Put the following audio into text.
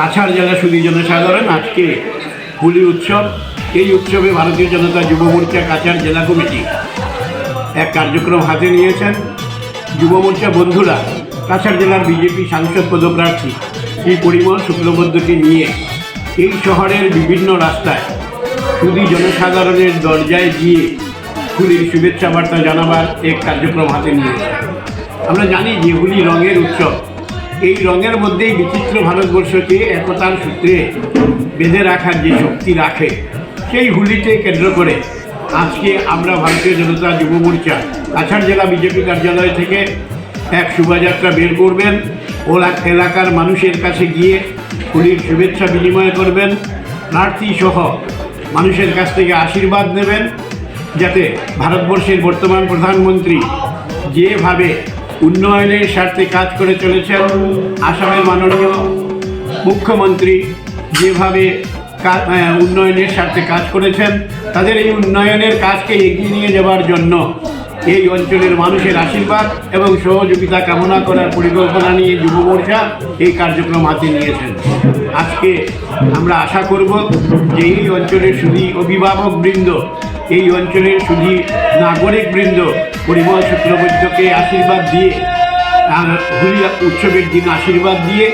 কাছাড় জেলা সুদী জনসাধারণ, আজকে হোলি উৎসব। এই উৎসবে ভারতীয় জনতা যুব মোর্চা কাছাড় জেলা কমিটি এক কার্যক্রম হাতে নিয়েছেন। যুব মোর্চা বন্ধুরা, কাছাড় জেলার বিজেপি সাংসদ পদপ্রার্থী শ্রী পরিমল শুক্লবদ্ধকে নিয়ে এই শহরের বিভিন্ন রাস্তায় শুধু জনসাধারণের দরজায় গিয়ে হোলির শুভেচ্ছা বার্তা জানাবার এক কার্যক্রম হাতে নিয়েছে। আমরা জানি যে হোলি রঙের উৎসব। এই রঙের মধ্যেই বিচিত্র ভারতবর্ষকে একতার সূত্রে বেঁধে রাখার যে শক্তি রাখে, সেই হোলিতে কেন্দ্র করে আজকে আমরা ভারতীয় জনতা যুব মোর্চা, কাছাড় জেলা বিজেপি কার্যালয় থেকে এক শোভাযাত্রা বের করবেন। ওলা এলাকার মানুষের কাছে গিয়ে হোলির শুভেচ্ছা বিনিময় করবেন। প্রার্থী সহ মানুষের কাছ থেকে আশীর্বাদ নেবেন। যাতে ভারতবর্ষের বর্তমান প্রধানমন্ত্রী যেভাবে উন্নয়নের স্বার্থে কাজ করে চলেছেন আসামের মাননীয় মুখ্যমন্ত্রী। যেভাবে উন্নয়নের স্বার্থে কাজ করেছেন, তাদের এই উন্নয়নের কাজকে এগিয়ে নিয়ে যাওয়ার জন্য এই অঞ্চলের মানুষের আশীর্বাদ এবং সহযোগিতা কামনা করার পরিকল্পনা নিয়ে যুব মোর্চা এই কার্যক্রম হাতে নিয়েছেন। আজকে আমরা আশা করব যে এই অঞ্চলের শুধু অভিভাবক বৃন্দ এই অঞ্চলের শুধু নাগরিক বৃন্দ পরিমল শুক্লবৈদ্যকে আশীর্বাদ দিয়ে আর হোলি উৎসবের দিন আশীর্বাদ দিয়ে